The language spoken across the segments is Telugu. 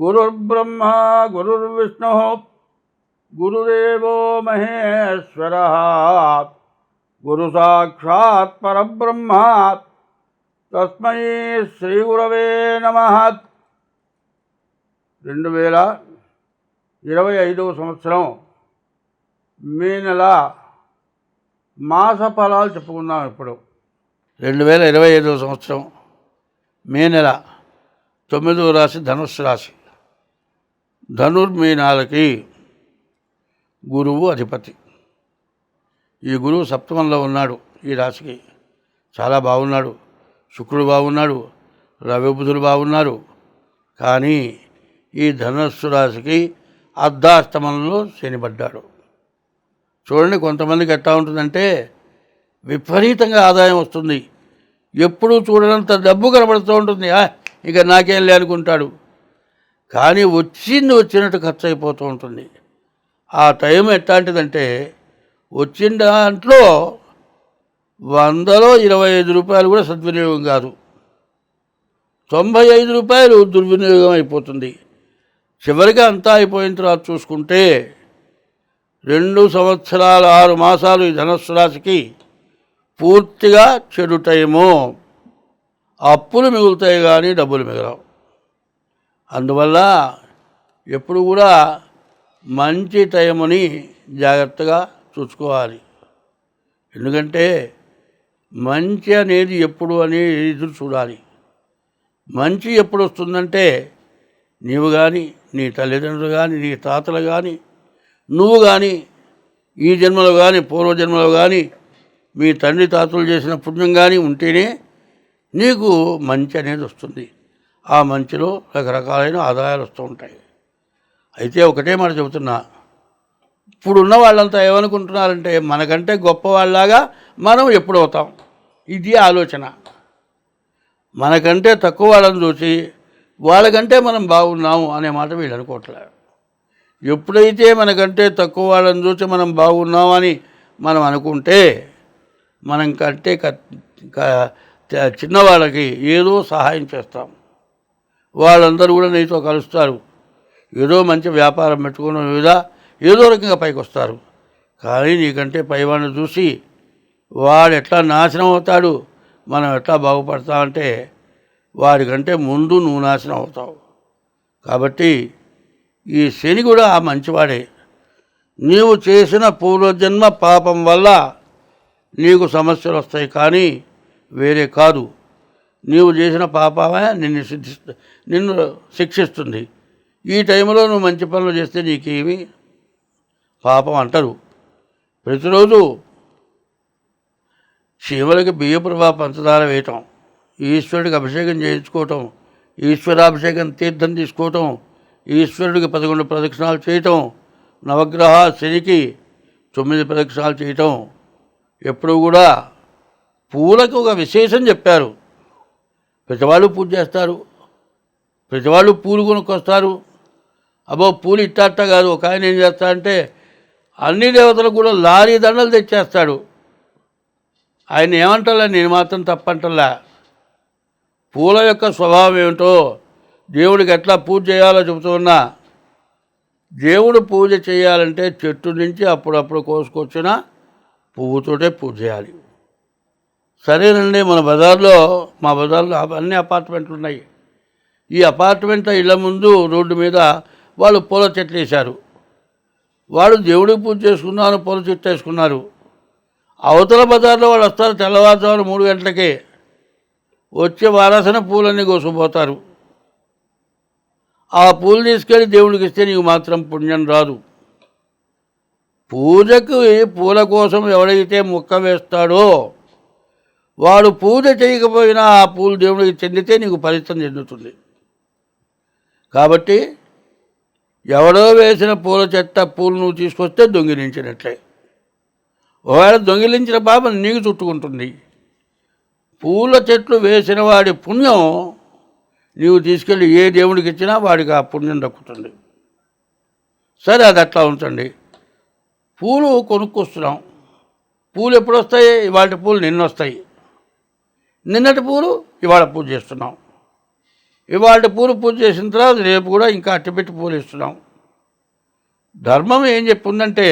గురుర్బ్రహ్మ గురుర్విష్ణు గురుదేవో మహేశ్వర గురు సాక్షాత్ పరబ్రహ్మ తస్మై శ్రీ గురవే నమ రెండు వేల ఇరవై ఐదవ సంవత్సరం మే నెల మాస ఫలాలు చెప్పుకుందాం ఇప్పుడు. రెండు వేల ఇరవై ఐదవ సంవత్సరం మే నెల తొమ్మిదవ రాశి ధనుస్సు రాశి. ధనుర్మీనాలకి గురువు అధిపతి. ఈ గురువు సప్తమంలో ఉన్నాడు ఈ రాశికి. చాలా బాగున్నాడు. శుక్రుడు బాగున్నాడు. రవి బుధుడు బాగున్నారు. కానీ ఈ ధనుస్సు రాశికి అర్ధాష్టమంలో శనిపడ్డాడు. చూడండి కొంతమందికి ఎట్లా ఉంటుందంటే విపరీతంగా ఆదాయం వస్తుంది. ఎప్పుడూ చూడనంత డబ్బు కనబడుతూ ఉంటుంది. ఇక నాకేం లే అనుకుంటాడు. కానీ వచ్చింది వచ్చినట్టు ఖర్చు అయిపోతూ ఉంటుంది. ఆ టైం ఎట్లాంటిదంటే వచ్చిన దాంట్లో వందలో ఇరవై ఐదు రూపాయలు కూడా సద్వినియోగం కాదు. తొంభై ఐదు రూపాయలు దుర్వినియోగం అయిపోతుంది. చివరికి అంతా అయిపోయిన తర్వాత చూసుకుంటే రెండు సంవత్సరాల ఆరు మాసాలు ఈ ధనస్సు రాశికి పూర్తిగా చెడు టైము. అప్పులు మిగులుతాయి కానీ డబ్బులు మిగలవు. అందువల్ల ఎప్పుడు కూడా మంచి టైముని జాగ్రత్తగా చూసుకోవాలి. ఎందుకంటే మంచి అనేది ఎప్పుడు అనేది ఎదురు చూడాలి. మంచి ఎప్పుడు వస్తుందంటే నీవు కానీ నీ తల్లిదండ్రులు కానీ నీ తాతలు కానీ నువ్వు కానీ ఈ జన్మలో కానీ పూర్వజన్మలో కానీ మీ తండ్రి తాతలు చేసిన పుణ్యం కానీ ఉంటేనే నీకు మంచి అనేది వస్తుంది. ఆ మంచిలో రకరకాలైన ఆదాయాలు వస్తూ ఉంటాయి. అయితే ఒకటే మాట చెబుతున్నా. ఇప్పుడున్న వాళ్ళంతా ఏమనుకుంటున్నారంటే మనకంటే గొప్ప వాళ్ళలాగా మనం ఎప్పుడవుతాం ఇది ఆలోచన. మనకంటే తక్కువ వాళ్ళని చూసి వాళ్ళకంటే మనం బాగున్నాము అనే మాట వీళ్ళు అనుకోవట్లేదు ఎప్పుడైతే మనకంటే తక్కువ వాళ్ళని చూసి మనం బాగున్నామని మనం అనుకుంటే మనం కంటే క- చిన్నవాళ్ళకి ఏదో సహాయం చేస్తాం. వాళ్ళందరూ కూడా నీతో కలుస్తారు. ఏదో మంచి వ్యాపారం పెట్టుకున్న లేదా ఏదో రకంగా పైకి వస్తారు. కానీ నీకంటే పైవాడిని చూసి వాడు ఎట్లా నాశనం అవుతాడు మనం ఎట్లా బాగుపడతామంటే వాడికంటే ముందు నువ్వు నాశనం అవుతావు. కాబట్టి ఈ శని కూడా ఆ మంచివాడే. నీవు చేసిన పూర్వజన్మ పాపం వల్ల నీకు సమస్యలు వస్తాయి కానీ వేరే కాదు. నీవు చేసిన పాపమే నిన్ను సిద్ధిస్తు నిన్ను శిక్షిస్తుంది. ఈ టైంలో నువ్వు మంచి పనులు చేస్తే నీకేమి? పాపం అంటారు. ప్రతిరోజు శివులకి బియ్యప్రభా పంచదార వేయటం ఈశ్వరుడికి అభిషేకం చేయించుకోవటం ఈశ్వరాభిషేకం తీర్థం తీసుకోవటం ఈశ్వరుడికి పదకొండు ప్రదక్షిణాలు చేయటం నవగ్రహ శనికి తొమ్మిది ప్రదక్షిణాలు చేయటం. ఎప్పుడు కూడా పూలకు ఒక విశేషం చెప్పారు. ప్రతివాళ్ళు పూజ చేస్తారు. ప్రతివాళ్ళు పూలు కొనుక్కొస్తారు. అబ్బో పూలు ఇట్ట కాదు. ఒక ఆయన ఏం చేస్తాడంటే అన్ని దేవతలకు కూడా లారీ దండలు తెచ్చేస్తాడు. ఆయన ఏమంటలే? నేను మాత్రం తప్పంటలా. పూల యొక్క స్వభావం ఏమిటో దేవుడికి ఎట్లా పూజ చేయాలో చెబుతున్నా దేవుడు పూజ చేయాలంటే చెట్టు నుంచి అప్పుడప్పుడు కోసుకొచ్చిన పువ్వుతోటే పూజ చేయాలి. సరేనండి మన బజార్లో మా బజార్లో అన్ని అపార్ట్మెంట్లు ఉన్నాయి. ఈ అపార్ట్మెంట్ ఇళ్ళ ముందు రోడ్డు మీద వాళ్ళు పూల చెట్లు వేశారు. వాళ్ళు దేవుడికి పూజ చేసుకున్నారు పూల చెట్టు వేసుకున్నారు. అవతల బజార్లో వాళ్ళు వస్తారు తెల్లవారుజామున మూడు గంటలకే. వచ్చే వారాసన పూలన్నీ కోసుకుపోతారు. ఆ పూలు తీసుకెళ్ళి దేవుడికి ఇస్తే నీకు మాత్రం పుణ్యం రాదు. పూజకు పూల కోసం ఎవడైతే ముక్క వేస్తాడో వాడు పూజ చేయకపోయినా ఆ పూలు దేవుడికి చెందితే నీకు ఫలితం చెందుతుంది. కాబట్టి ఎవడో వేసిన పూల చెత్త పూలు నువ్వు తీసుకొస్తే దొంగిలించినట్లే. ఒకవేళ దొంగిలించిన పాపం నీకు చుట్టుకుంటుంది. పూల చెట్లు వేసిన వాడి పుణ్యం నీవు తీసుకెళ్ళి ఏ దేవుడికి ఇచ్చినా వాడికి ఆ పుణ్యం దక్కుతుంది. సరే అది అట్లా ఉంచండి. పూలు కొనుక్కొస్తున్నాం. పూలు ఎప్పుడు వస్తాయి వాటి పూలు నిన్న వస్తాయి నిన్నటి పూలు ఇవాళ పూజ చేస్తున్నాం. ఇవాళ పూలు పూజ చేసిన తర్వాత రేపు కూడా ఇంకా అట్టపెట్టి పూలు ఇస్తున్నాం. ధర్మం ఏం చెప్పిందంటే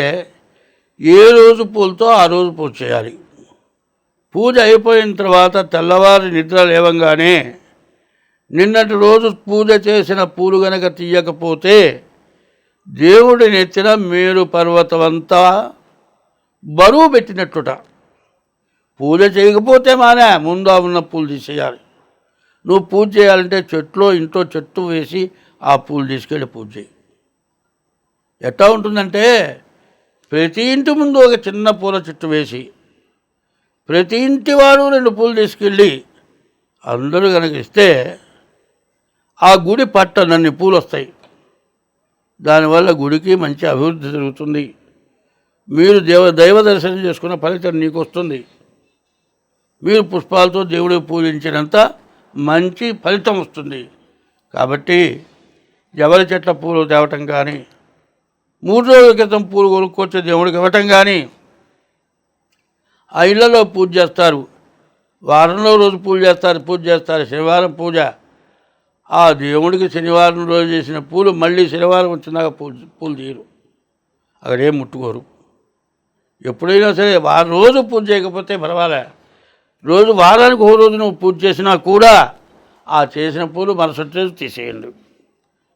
ఏ రోజు పూలతో ఆ రోజు పూజ చేయాలి. పూజ అయిపోయిన తర్వాత తెల్లవారి నిద్ర లేవంగానే నిన్నటి రోజు పూజ చేసిన పూలు గనక తీయకపోతే దేవుడి నెత్తిన మేరు పర్వతమంతా బరువు పెట్టినట్టుట. పూజ చేయకపోతే మానే ముందు ఉన్న పూలు తీసేయాలి. నువ్వు పూజ చేయాలంటే చెట్లో ఇంట్లో చెట్టు వేసి ఆ పూలు తీసుకెళ్ళి పూజ చేయి. ఎట్లా ఉంటుందంటే ప్రతి ఇంటి ముందు ఒక చిన్న పూల చెట్టు వేసి ప్రతి ఇంటి వారు రెండు పూలు తీసుకెళ్ళి అందరూ కనుక ఇస్తే ఆ గుడి పట్టనన్ని పూలు వస్తాయి. దానివల్ల గుడికి మంచి అభివృద్ధి జరుగుతుంది. మీరు దేవ దైవ దర్శనం చేసుకున్న ఫలితం నీకు వస్తుంది. మీరు పుష్పాలతో దేవుడికి పూజించినంత మంచి ఫలితం వస్తుంది. కాబట్టి ఎవరి చెట్ల పూలు తేవటం కానీ మూడు రోజుల క్రితం పూలు కొనుక్కొచ్చి దేవుడికి ఇవ్వటం కానీ ఆ ఇళ్ళలో పూజ చేస్తారు. వారంలో రోజు పూజ చేస్తారు పూజ చేస్తారు. శనివారం పూజ. ఆ దేవుడికి శనివారం రోజు చేసిన పూలు మళ్ళీ శనివారం వచ్చినాక పూజ పూలు తీయరు. అక్కడేం ముట్టుకోరు. ఎప్పుడైనా సరే వారం రోజు పూజ చేయకపోతే పర్వాలే. రోజు వారానికి ఓ రోజు నువ్వు పూజ చేసినా కూడా ఆ చేసిన పూలు మరుసటి రోజు తీసేయండి.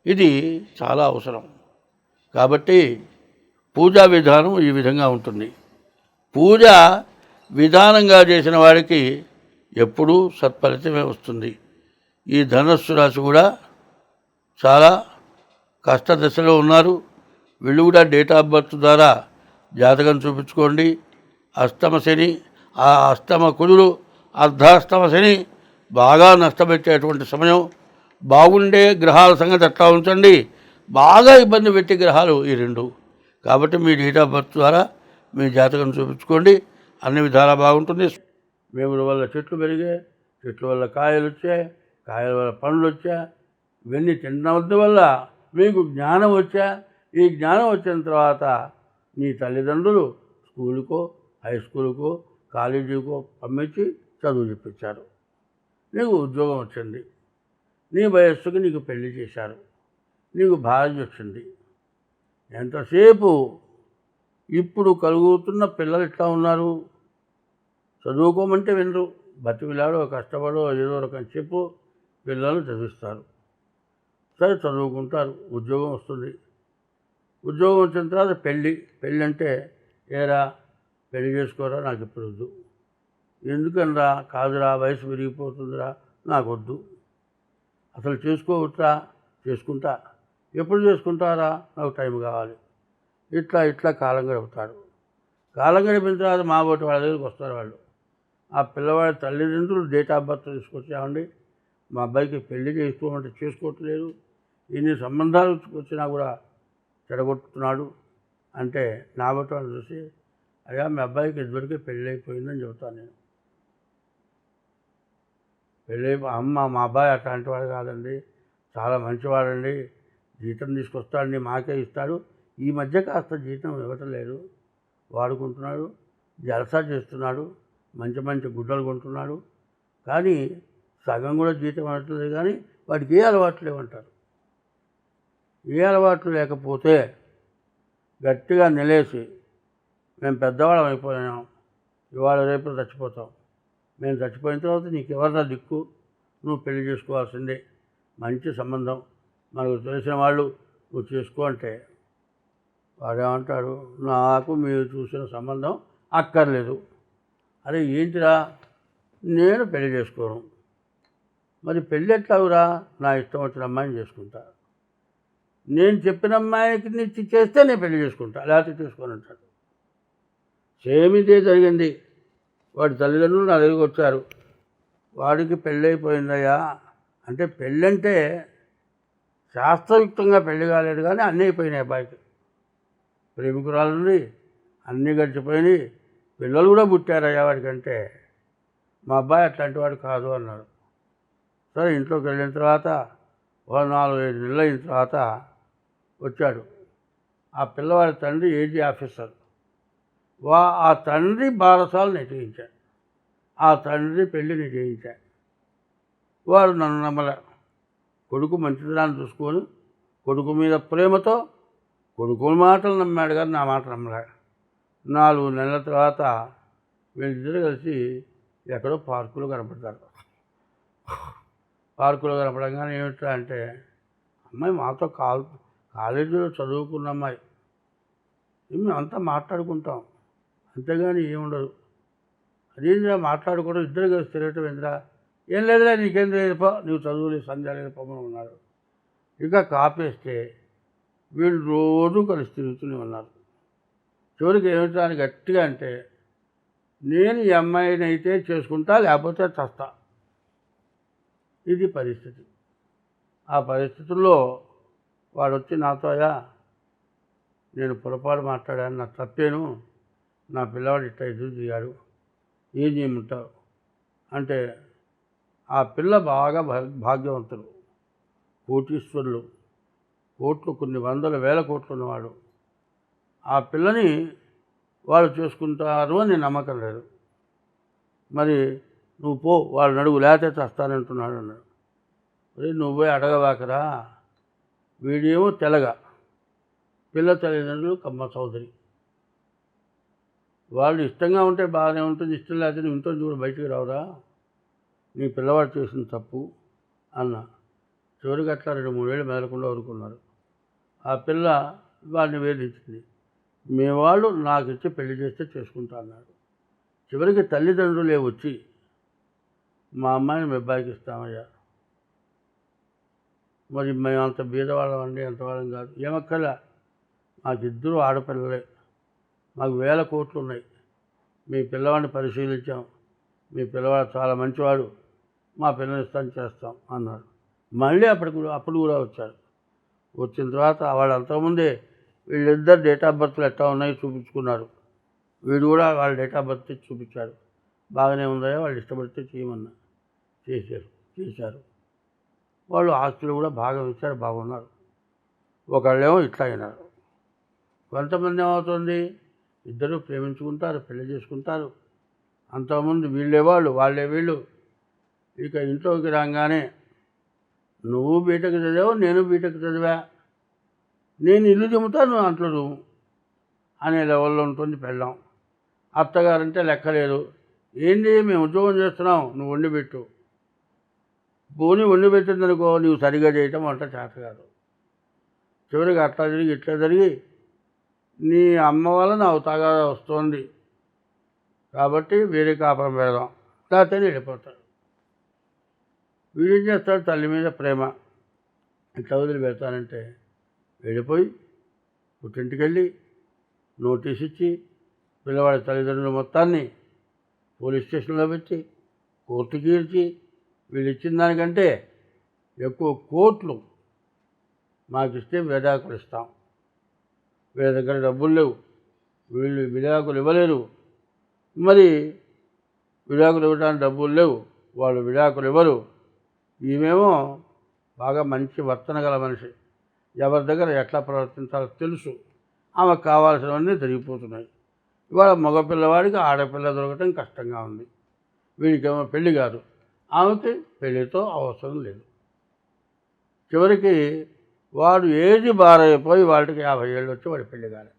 ఇది చాలా అవసరం. కాబట్టి పూజా విధానం ఈ విధంగా ఉంటుంది. పూజ విధానంగా చేసిన వాడికి ఎప్పుడూ సత్ఫలితమే వస్తుంది. ఈ ధనస్సు రాశి కూడా చాలా కష్టదశలో ఉన్నారు. వీళ్ళు కూడా డేట్ ఆఫ్ బర్త్ ద్వారా జాతకం చూపించుకోండి. అష్టమ శని ఆ అష్టమ కుదులు అర్ధాష్టమ శని బాగా నష్టపెట్టేటువంటి సమయం. బాగుండే గ్రహాల సంగతి ఎట్లా ఉంచండి. బాగా ఇబ్బంది పెట్టే గ్రహాలు ఈ రెండు. కాబట్టి మీ డేట్ ఆఫ్ బర్త్ ద్వారా మీ జాతకం చూపించుకోండి. అన్ని విధాలా బాగుంటుంది. వేముల వల్ల చెట్లు పెరిగాయి చెట్ల వల్ల కాయలు వచ్చాయి కాయల వల్ల పండ్లు వచ్చా ఇవన్నీ తినడం వల్ల మీకు జ్ఞానం వచ్చా ఈ జ్ఞానం వచ్చిన తర్వాత నీ తల్లిదండ్రులు స్కూలుకో హై స్కూలుకో కాలేజీకో పంపించి చదువు చెప్పించారు. నీకు ఉద్యోగం వచ్చింది. నీ వయస్సుకి నీకు పెళ్ళి చేశారు. నీకు భార్య వచ్చింది. ఎంతసేపు ఇప్పుడు కలుగుతున్న పిల్లలు ఎట్లా ఉన్నారు? చదువుకోమంటే వినరు. బతికిలాడో కష్టపడో ఏదో రకం చెప్పు పిల్లలు చదివిస్తారు. సరే చదువుకుంటారు. ఉద్యోగం వస్తుంది. ఉద్యోగం వచ్చిన తర్వాత పెళ్ళి. పెళ్ళి అంటే ఏరా? పెళ్ళి చేసుకోరా? నాకు ఇప్పుడు వద్దు. ఎందుకనరా? కాదురా వయసు పెరిగిపోతుందిరా. నాకు వద్దు అసలు చేసుకోవచ్చా చేసుకుంటా. ఎప్పుడు చేసుకుంటారా? నాకు టైం కావాలి. ఇట్లా ఇట్లా కాలం గడుపుతాడు కాలం గడిపిన తర్వాత మా బోటి వాళ్ళ దగ్గరికి వస్తారు వాళ్ళు. ఆ పిల్లవాడి తల్లిదండ్రులు డేట్ ఆఫ్ బర్త్ తీసుకొచ్చామండి. మా అబ్బాయికి పెళ్ళి చేసుకోమంటే చేసుకోవట్లేదు. ఇన్ని సంబంధాలు వచ్చినా కూడా చెడగొట్టుతున్నాడు అంటే నా బట్టి వాళ్ళు చూసి అయ్యా మీ అబ్బాయికి ఇద్దరికి పెళ్ళైపోయిందని చెబుతాను నేను. పెళ్ళై అమ్మ మా అబ్బాయి అట్లాంటి వాడు కాదండి. చాలా మంచివాడండి. జీతం తీసుకొస్తాడండి మాకే ఇస్తాడు. ఈ మధ్య కాస్త జీతం ఇవ్వటం లేదు వాడుకుంటున్నాడు జలసా చేస్తున్నాడు మంచి మంచి గుడ్డలు కొంటున్నాడు. కానీ సగం కూడా జీతం అనట్లేదు కానీ వాడికి ఏ అలవాట్లు లేవంటారు. ఏ అలవాట్లు లేకపోతే గట్టిగా నిలేసి మేము పెద్దవాళ్ళం అయిపోయాం. ఇవాళ రేపు చచ్చిపోతాం. మేము చచ్చిపోయిన తర్వాత నీకు ఎవరినా దిక్కు? నువ్వు పెళ్ళి చేసుకోవాల్సిందే. మంచి సంబంధం. మనకు తెలిసిన వాళ్ళు నువ్వు చేసుకో అంటే వాడేమంటాడు? నాకు మీరు చూసిన సంబంధం అక్కర్లేదు. అరే ఏంటిరా? నేను పెళ్ళి చేసుకోను. మరి పెళ్ళి ఎట్లావురా? నా ఇష్టం వచ్చిన అమ్మాయిని చేసుకుంటా. నేను చెప్పిన అమ్మాయికి నిచ్చి చేస్తే నేను పెళ్ళి చేసుకుంటా. లేకపోతే చేసుకొని ఉంటాడు సేమ్ ఇదే జరిగింది? వాడి తల్లిదండ్రులు నా దగ్గరికి వచ్చారు. వాడికి పెళ్ళైపోయిందయ్యా. అంటే పెళ్ళంటే శాస్త్రయుక్తంగా పెళ్ళి కాలేదు కానీ అన్నీ అయిపోయినాయి అబ్బాయికి. ప్రేమికురాలుంది అన్నీ గడిచిపోయినాయి. పిల్లలు కూడా పుట్టారయ్యా వాడికంటే. మా అబ్బాయి అట్లాంటి వాడు కాదు అన్నాడు. సరే ఇంట్లోకి వెళ్ళిన తర్వాత ఓ నాలుగు ఐదు నెలలు అయిన తర్వాత వచ్చాడు. ఆ పిల్లవాడి తండ్రి ఏజీ ఆఫీసర్. వా ఆ తండ్రి బారసాలు నిశ్చయించాడు. ఆ తండ్రి పెళ్ళి నిశ్చయించాడు. వారు నన్ను నమ్మలే. కొడుకు మంచితనాన్ని చూసుకొని కొడుకు మీద ప్రేమతో కొడుకు మాటలు నమ్మాడు కానీ నా మాట నమ్మలే. నాలుగు నెలల తర్వాత వీళ్ళిద్దరు కలిసి ఎక్కడో పార్కులో కనపడతారు. పార్కులో కనపడంగానే ఏమిటా అంటే అమ్మాయి మాతో కాల్ కాలేజీలో చదువుకున్న అమ్మాయి. మేమంతా మాట్లాడుకుంటాం. అంతేగాని ఏముండదు. అదేంద్రా మాట్లాడుకోవడం? ఇద్దరు కలిసి తిరగటం ఏంద్రా? ఏం లేదురా నీకేం లేదుపో నువ్వు చదువులే సంధ్య లేదు ఉన్నారు. ఇక కాపేస్తే వీళ్ళు రోజు కలిసి తిరుగుతూనే ఉన్నారు. చివరికి ఏమిటానికి గట్టిగా అంటే నేను ఈ అమ్మాయిని అయితే చేసుకుంటా లేకపోతే చస్తా. ఇది పరిస్థితి. ఆ పరిస్థితుల్లో వాడు వచ్చి నాతో అయ్యా నేను పొరపాటు మాట్లాడాను నా తప్పేను. నా పిల్లవాడు ఇట్లా ఎదురు దిగాడు ఏం చేయమంటావు? అంటే ఆ పిల్ల బాగా భాగ్యవంతుడు భాగ్యవంతులు కోటీశ్వరులు కోట్లు కొన్ని వందల వేల కోట్లు ఉన్నవాడు. ఆ పిల్లని వాళ్ళు చేసుకుంటారు అని నమ్మకం లేదు. మరి నువ్వు పో వాళ్ళు నడుగు లేతే చస్తానంటున్నాడు అన్నాడు. మరి నువ్వు పోయి అడగవాకరా వీడేమో తెలగ. పిల్ల తల్లిదండ్రులు కమ్మ చౌదరి వాళ్ళు ఇష్టంగా ఉంటే బాగానే ఉంటుంది ఇష్టం లేకపోతే నువ్వు ఇంట్లో కూడా బయటికి రావురా? నీ పిల్లవాడు చేసిన తప్పు అన్న. చివరికి అట్లా రెండు మూడేళ్ళు మెదలకుండా ఊరుకున్నారు ఆ పిల్ల వాడిని వేధించింది. మీ వాళ్ళు నాకు ఇచ్చి పెళ్ళి చేస్తే చేసుకుంటా అన్నాడు. చివరికి తల్లిదండ్రులే వచ్చి మా అమ్మాయిని మీ అబ్బాయికి ఇస్తామయ్యా. మరి మేము అంత బీదవాళ్ళం అండి ఎంతవాళ్ళం కాదు. ఏమక్కర్లే మాకు ఇద్దరు ఆడపిల్లలే. మాకు వేల కోట్లు ఉన్నాయి మీ పిల్లవాడిని పరిశీలించాం. మీ పిల్లవాడు చాలా మంచివాడు. మా పిల్లని ఇస్తాను చేస్తాం అన్నారు. మళ్ళీ అప్పటి కూడా అప్పుడు కూడా వచ్చారు. వచ్చిన తర్వాత వాళ్ళు అంతకుముందే వీళ్ళిద్దరు డేట్ ఆఫ్ బర్త్లు ఎట్లా ఉన్నాయో చూపించుకున్నారు. వీడు కూడా వాళ్ళ డేట్ ఆఫ్ బర్త్ చూపించాడు బాగానే ఉందా వాళ్ళు ఇష్టపడితే చేయమన్నా చేశారు చేశారు. వాళ్ళు ఆస్తులు కూడా బాగా ఇచ్చారు బాగున్నారు. ఒకళ్ళేమో ఇట్లా అయినారు. కొంతమంది ఏమవుతుంది? ఇద్దరు ప్రేమించుకుంటారు పెళ్ళి చేసుకుంటారు. అంతకుముందు వీళ్ళే వాళ్ళు వాళ్ళే. వీళ్ళు ఇక ఇంట్లోకి రాగానే నువ్వు బీటెక్ చదివావు నేను బీటెక్ చదివా. నేను ఇల్లు చెబుతా నువ్వు అంట్లో నువ్వు అనే లెవెల్లో ఉంటుంది పెళ్ళాం. అత్తగారంటే లెక్కలేదు ఏంటి మేము ఉద్యోగం చేస్తున్నాం నువ్వు వండిపెట్టు పోనీ వండి పెట్టిందనుకో నువ్వు సరిగా చేయటం వంట చేత కాదు చివరికి అట్లా జరిగి ఇట్లా జరిగి నీ అమ్మ వల్ల నాకు తగాద వస్తుంది. కాబట్టి వేరే కాపురం పెడదాం. లేకపోతే వెళ్ళిపోతాడు. వీడేం చేస్తాడు? తల్లి మీద ప్రేమ. ఇట్లా వదిలి పెడతానంటే వెళ్ళిపోయి పుట్టింటికి వెళ్ళి నోటీస్ ఇచ్చి పిల్లవాడి తల్లిదండ్రుల మొత్తాన్ని పోలీస్ స్టేషన్లో పెట్టి కోర్టు తీర్చి వీళ్ళు ఇచ్చిన దానికంటే ఎక్కువ కోట్లు మాకు ఇస్తే విడాకులు ఇస్తాం. వీళ్ళ దగ్గర డబ్బులు లేవు. వీళ్ళు విడాకులు ఇవ్వలేరు. మరి విడాకులు ఇవ్వడానికి డబ్బులు లేవు. వాళ్ళు విడాకులు ఇవ్వరు. ఈమెమో బాగా మంచి వర్తన గల మనిషి. ఎవరి దగ్గర ఎట్లా ప్రవర్తించాలో తెలుసు. ఆమెకు కావాల్సినవన్నీ జరిగిపోతున్నాయి ఇవాళ మగపిల్లవాడికి ఆడపిల్ల దొరకటం కష్టంగా ఉంది. వీడికేమో పెళ్ళి కాదు. ఆమెకి పెళ్ళితో అవసరం లేదు. చివరికి వాడు ఏది బారైపోయి వాడికి యాభై ఏళ్ళు వచ్చి వాడి పెళ్ళి కాలే.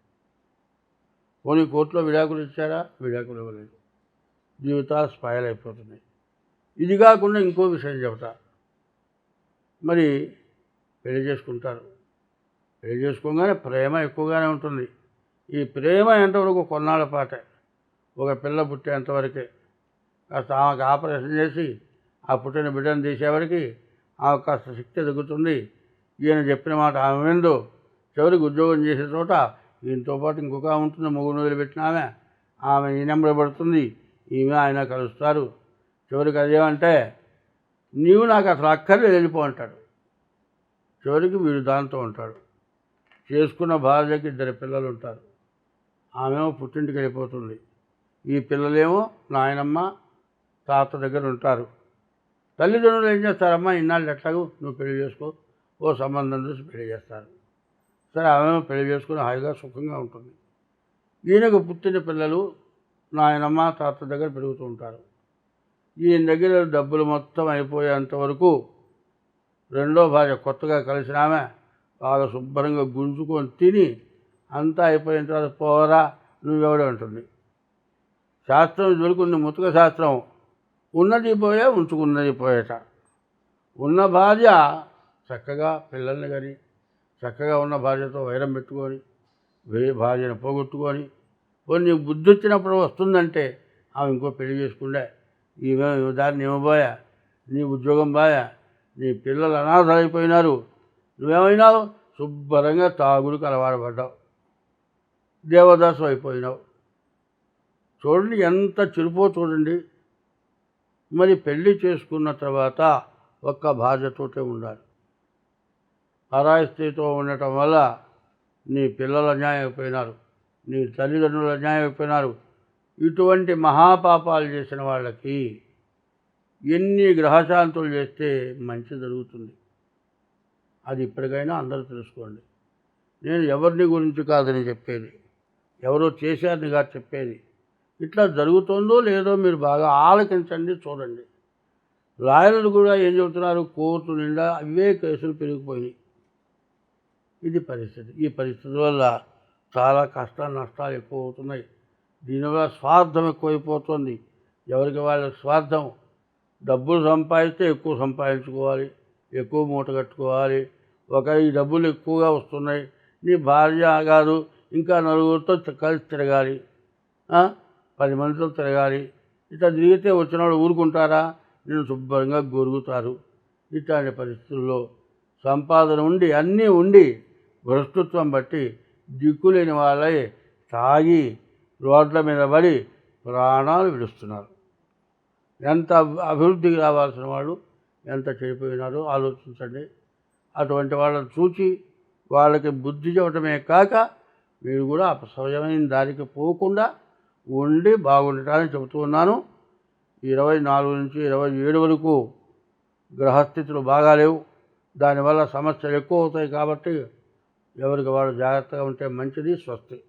పోనీ కోర్టులో విడాకులు ఇచ్చారా? విడాకులు ఇవ్వలేదు. జీవితాలు స్పాయిల్ అయిపోతున్నాయి. ఇది కాకుండా ఇంకో విషయం చెబుతా. మరి పెళ్ళి చేసుకుంటారు. పెళ్ళి చేసుకోగానే ప్రేమ ఎక్కువగానే ఉంటుంది. ఈ ప్రేమ ఎంతవరకు కొన్నాళ్ళ పాటే? ఒక పిల్ల పుట్టేంతవరకే కాస్త ఆమెకు ఆపరేషన్ చేసి ఆ పుట్టిన బిడ్డను తీసేవరకు ఆమె కాస్త శక్తి తగ్గుతుంది. ఈయన చెప్పిన మాట ఆమె విందు చివరికి ఉద్యోగం చేసే చోట ఈయనతో పాటు ఇంకొక ఉంటుంది మొగుడు వదిలిపెట్టిన ఆమె. ఆమె ఈ నెంబర్ పడుతుంది ఈమె ఆయన కలుస్తారు. చివరికి అదేమంటే నీవు నాకు అసలు అక్కర్లే వెళ్ళిపో అంటాడు. చివరికి వీడు దాంతో ఉంటాడు. చేసుకున్న భార్యకి ఇద్దరు పిల్లలు ఉంటారు. ఆమెమో పుట్టింటికి వెళ్ళిపోతుంది. ఈ పిల్లలేమో నాయనమ్మ తాత దగ్గర ఉంటారు. తల్లిదండ్రులు ఏం చేస్తారమ్మా ఇన్నాళ్ళు ఎట్లాగూ నువ్వు పెళ్ళి చేసుకో ఓ సంబంధం చూసి పెళ్ళి చేస్తారు. సరే ఆమె పెళ్ళి చేసుకుని హాయిగా సుఖంగా ఉంటుంది. ఈయనకు పుట్టిన పిల్లలు నాయనమ్మ తాత దగ్గర పెరుగుతూ ఉంటారు. ఈయన దగ్గర డబ్బులు మొత్తం అయిపోయేంత వరకు రెండో భార్య కొత్తగా కలిసిన ఆమె బాగా శుభ్రంగా గుంజుకొని తిని అంతా అయిపోయిన తర్వాత పోరా నువ్వెవడే ఉంటుంది శాస్త్రం దొరుకుంది ముతుక శాస్త్రం. ఉన్నది పోయే ఉంచుకున్నది పోయేట. ఉన్న భార్య చక్కగా పిల్లల్ని కానీ చక్కగా ఉన్న భార్యతో వైరం పెట్టుకొని వేరే భార్యను పోగొట్టుకొని కొన్ని బుద్ధి వచ్చినప్పుడు వస్తుందంటే ఆమె ఇంకో పెళ్ళి చేసుకుండే ఈమె దాన్ని ఇవ్వబోయా నీ ఉద్యోగం బాయా నీ పిల్లలు అనాథలైపోయినారు నువ్వేమైనావు శుభ్రంగా తాగుడికి అలవాటుపడ్డావు దేవదాసు అయిపోయినావు. చూడండి ఎంత చిరుపో చూడండి. మరి పెళ్ళి చేసుకున్న తర్వాత ఒక్క భార్యతోటే ఉండాలి. పరాయి ఉండటం వల్ల నీ పిల్లలు అన్యాయం అయిపోయినారు నీ తల్లిదండ్రులు అన్యాయం అయిపోయినారు ఇటువంటి మహాపాపాలు చేసిన వాళ్ళకి ఎన్ని గ్రహశాంతులు చేస్తే మంచి జరుగుతుంది. అది ఇప్పటికైనా అందరూ తెలుసుకోండి. నేను ఎవరిని గురించి కాదని చెప్పేది ఎవరో చేశారని కాదు చెప్పేది. ఇట్లా జరుగుతుందో లేదో మీరు బాగా ఆలకించండి చూడండి. లాయర్లు కూడా ఏం చెబుతున్నారు కోర్టు నిండా అవే కేసులు పెరిగిపోయినాయి. ఇది పరిస్థితి. ఈ పరిస్థితి వల్ల చాలా కష్ట నష్టాలు ఎక్కువ అవుతున్నాయి దీనివల్ల స్వార్థం ఎక్కువైపోతుంది. ఎవరికి వాళ్ళ స్వార్థం? డబ్బులు సంపాదిస్తే ఎక్కువ సంపాదించుకోవాలి ఎక్కువ మూట కట్టుకోవాలి. ఒక ఈ డబ్బులు ఎక్కువగా వస్తున్నాయి. నీ భార్య గారు ఇంకా నలుగురితో కలిసి తిరగాలి. పది మందితో తిరగాలి. ఇట్లా తిరిగితే వచ్చిన వాళ్ళు ఊరుకుంటారా? నేను శుభ్రంగా గొరుగుతారు ఇట్లాంటి పరిస్థితుల్లో సంపాదన ఉండి అన్నీ ఉండి భ్రష్టత్వం బట్టి దిక్కులేని వాళ్ళై తాగి రోడ్ల మీద పడి ప్రాణాలు విడుస్తున్నారు. ఎంత అభివృద్ధికి రావాల్సిన వాళ్ళు ఎంత చెడిపోయినారో ఆలోచించండి. అటువంటి వాళ్ళని చూచి వాళ్ళకి బుద్ధి చెప్పడమే కాక మీరు కూడా అపసవ్యమైన దారికి పోకుండా ఉండి బాగుండటానికి చెబుతూ ఉన్నాను. ఇరవై నాలుగు నుంచి ఇరవై ఏడు వరకు గ్రహస్థితులు బాగాలేవు. దానివల్ల సమస్యలు ఎక్కువ అవుతాయి కాబట్టి ఎవరికి వాళ్ళు జాగ్రత్తగా ఉంటే మంచిది స్వస్తి.